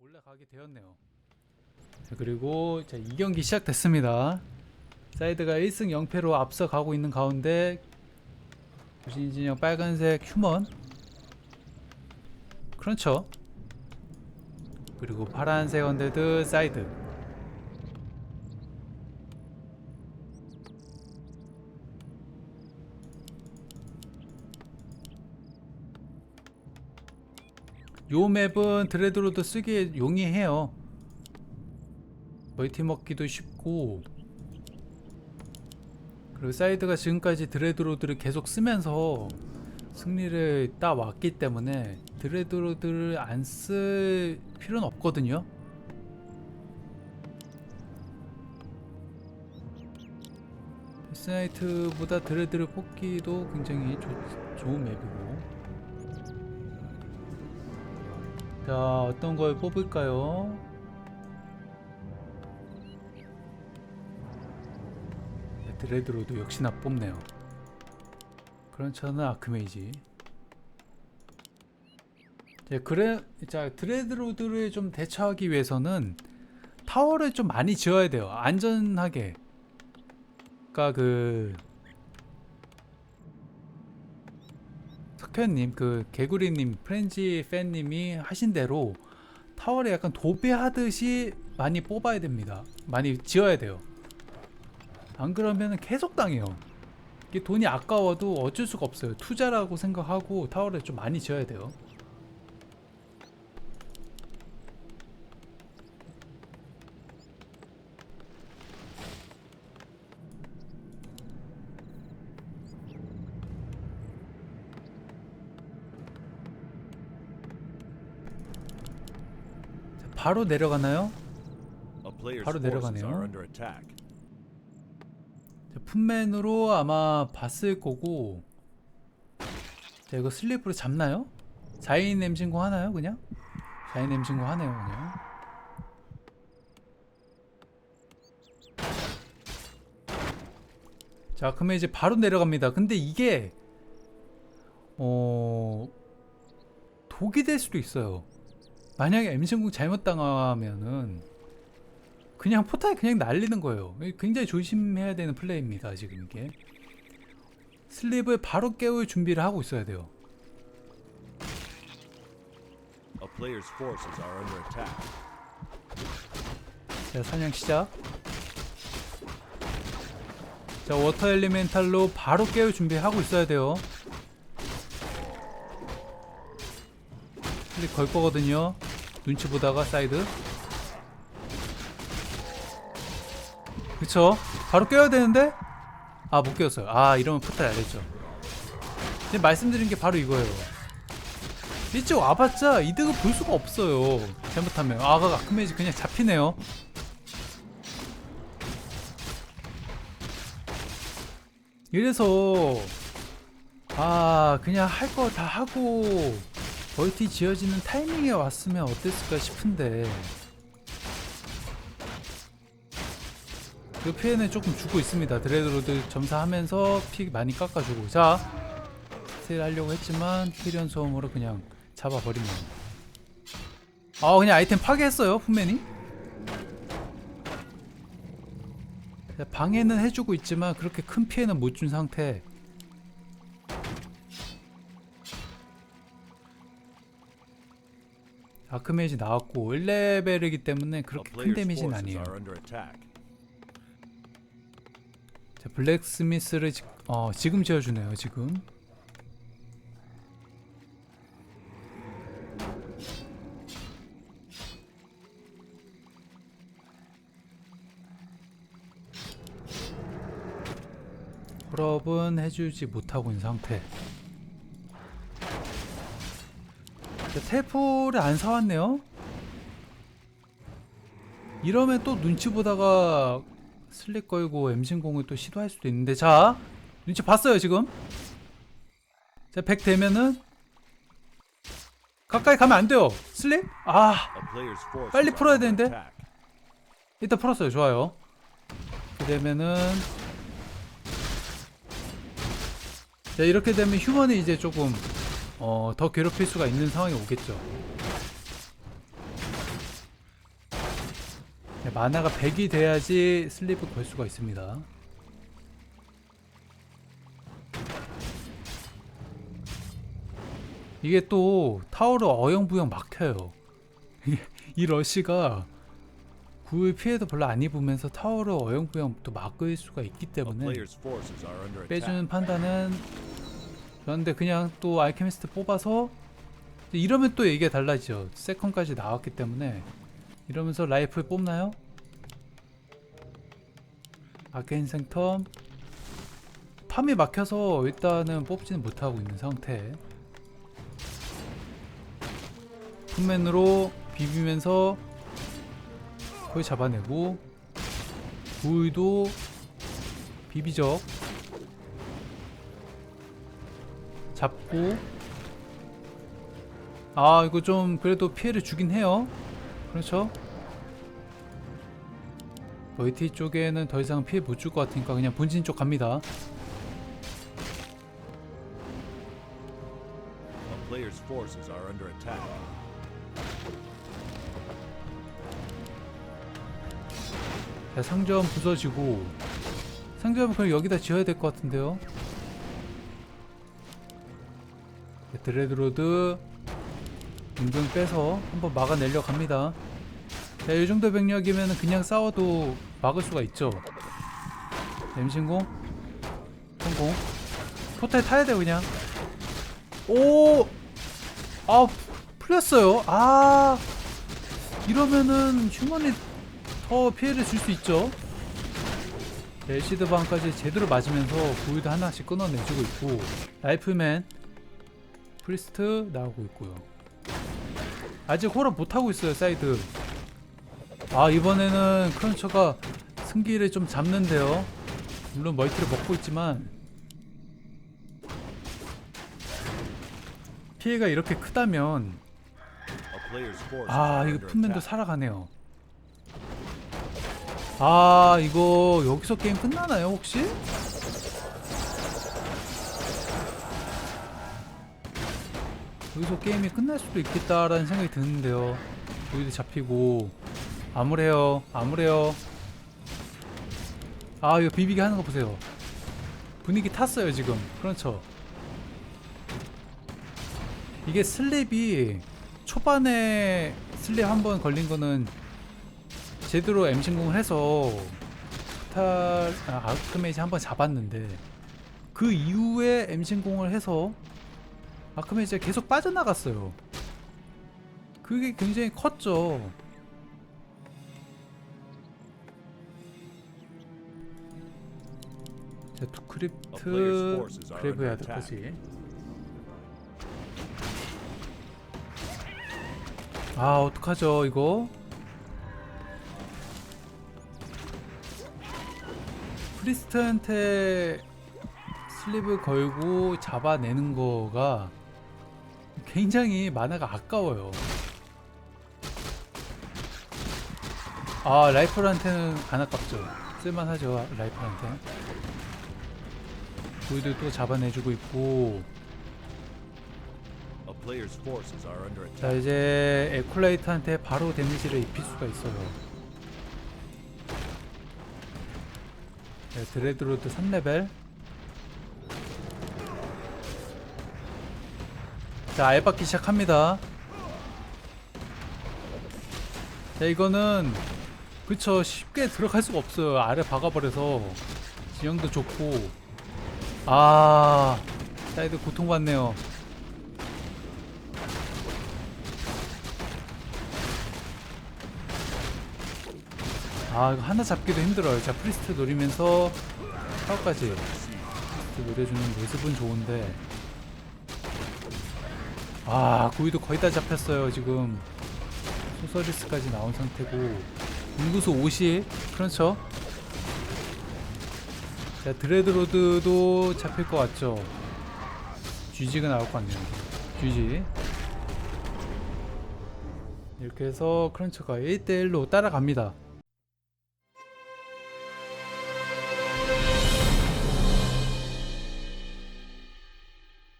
올라가게 되었네요. 자, 그리고 자, 2경기 시작됐습니다. 사이드가 1승 0패로 앞서가고 있는 가운데 부신 진영 빨간색 휴먼 그렇죠. 그리고 파란색 언데드 사이드 요 맵은 드레드로드 쓰기에 용이해요. 멀티 먹기도 쉽고 그리고 사이드가 지금까지 드레드로드를 계속 쓰면서 승리를 따왔기 때문에 드레드로드를 안 쓸 필요는 없거든요. 데스나이트보다 드레드를 뽑기도 굉장히 좋, 좋은 맵이고 자 어떤 걸 뽑을까요? 네, 드레드로드 역시나 뽑네요. 그런저는 아크메이지. 네, 그래 자 드레드로드를 좀 대처하기 위해서는 타워를 좀 많이 지어야 돼요. 안전하게. 그니까 그 석현님 그 개구리님 프렌지 팬님이 하신 대로 타워를 약간 도배하듯이 많이 뽑아야 됩니다. 많이 지어야 돼요. 안 그러면 계속 당해요. 이게 돈이 아까워도 어쩔 수가 없어요. 투자라고 생각하고 타워를 좀 많이 지어야 돼요 자, 바로 내려가나요? 바로 내려가네요. 품맨으로 아마 봤을 거고 자 이거 슬립으로 잡나요? 4인 엠신공 하나요 그냥? 4인 엠신공 하네요 그냥 자 그러면 이제 바로 내려갑니다 근데 이게 어 독이 될 수도 있어요 만약에 엠신공 잘못 당하면은 그냥 포탈 그냥 날리는 거예요. 굉장히 조심해야 되는 플레이입니다. 지금 이게 슬립을 바로 깨울 준비를 하고 있어야 돼요. 자 사냥 시작. 자 워터 엘리멘탈로 바로 깨울 준비하고 있어야 돼요. 슬립 걸 거거든요. 눈치 보다가 사이드. 그쵸? 바로 깨야 되는데? 아, 못 깨웠어요. 아, 이러면 포탈 알렸죠. 근데 말씀드린 게 바로 이거예요. 이쪽 와봤자 이득을 볼 수가 없어요. 잘못하면. 아, 아까 아크메이지 그냥 잡히네요. 이래서, 아, 그냥 할 거 다 하고, 멀티 지어지는 타이밍에 왔으면 어땠을까 싶은데, 그 피해는 조금 주고 있습니다. 드레드로드 점사하면서 피 많이 깎아주고. 자 세일 하려고 했지만 피련 소음으로 그냥 잡아버리면 아 그냥 아이템 파괴했어요 품맨이? 방해는 해주고 있지만 그렇게 큰 피해는 못 준 상태 아크메이지 나왔고 1레벨이기 때문에 그렇게 큰 데미지는 아니에요. 자, 블랙스미스를 지, 어, 지금 지어주네요. 지금. 홀업은 해주지 못하고 있는 상태. 자, 텔포를 안 사왔네요. 이러면 또 눈치 보다가 슬릭 걸고 엠신공을 또 시도할 수도 있는데 자 눈치 봤어요 지금 자 100 되면은 가까이 가면 안 돼요 슬릭? 아 빨리 풀어야 되는데? 일단 풀었어요 좋아요 되면은 자 이렇게 되면 휴먼이 이제 조금 어, 더 괴롭힐 수가 있는 상황이 오겠죠 네, 마나가 100이 돼야지 슬리브 걸 수가 있습니다. 이게 또 타워를 어영부영 막혀요. 이 러시가 구의 피해도 별로 안 입으면서 타워를 어영부영 또 막을 수가 있기 때문에. 빼주는 판단은 그런데 그냥 또 알케미스트 뽑아서 이러면 또 얘기가 달라지죠. 세컨까지 나왔기 때문에 이러면서 라이플 뽑나요? 아케인 생텀 팜이 막혀서 일단은 뽑지는 못하고 있는 상태 풋맨으로 비비면서 거의 잡아내고 구이도 비비적 잡고. 아 이거 좀 그래도 피해를 주긴 해요. 그렇죠? 멀티 쪽에는 더 이상 피해 못 줄 것 같으니까 그냥 본진 쪽 갑니다. 자, 상점 부서지고. 상점은 그럼 여기다 지어야 될 것 같은데요 드레드로드 은근 빼서 한번 막아내려 갑니다. 자, 이 정도 병력이면 그냥 싸워도 막을 수가 있죠. 엠신공? 성공. 포탈 타야 돼 그냥. 오! 아 풀렸어요. 아! 이러면은 휴먼이 더 피해를 줄 수 있죠. 엘시드 방까지 제대로 맞으면서 보이드 하나씩 끊어내주고 있고. 라이프맨 프리스트 나오고 있고요. 아직 호러 못하고 있어요 사이드. 아 이번에는 크런처가 승기를 좀 잡는데요. 물론 멀티를 먹고 있지만 피해가 이렇게 크다면 아 이거 풋맨도. 살아가네요. 아 이거 여기서 게임 끝나나요 혹시? 여기서 게임이 끝날 수도 있겠다라는 생각이 드는데요. 여기도 잡히고 아무래요 아무래요. 아 이거 비비게 하는 거 보세요. 분위기 탔어요 지금. 그렇죠. 이게 슬랩이 초반에 슬랩 한 번 걸린 거는 제대로 M 신공을 해서 포탈 아, 아크메이지 한 번 잡았는데 그 이후에 M 신공을 해서 아크메이지가 계속 빠져나갔어요. 그게 굉장히 컸죠. 자, A player's 투크립트 forces are 그래브 under 야드까지. 아 어떡하죠 이거 프리스트한테 슬립을 걸고 잡아내는 거가 굉장히 만화가 아까워요. 아 라이플한테는 안 아깝죠. 쓸만하죠 라이플한테. 보이도 또 잡아내주고 있고. 자. 이제 에콜라이트한테 바로 데미지를 입힐 수가 있어요. 네, 드레드로드 3레벨 자 알바키 시작합니다. 자 이거는 그쵸 쉽게 들어갈 수가 없어요. 아래 박아버려서. 지형도 좋고. 아 사이드 고통받네요. 아 이거 하나 잡기도 힘들어요. 자 프리스트 노리면서 타워까지. 프리스트 노려주는 모습은 좋은데 아 고위도 거의 다 잡혔어요 지금. 소서리스까지 나온 상태고. 인구수 50 그렇죠? 자 드레드로드도 잡힐 것 같죠? GG가 나올 것 같네요. GG 이렇게 해서 크런처가 1대1로 따라갑니다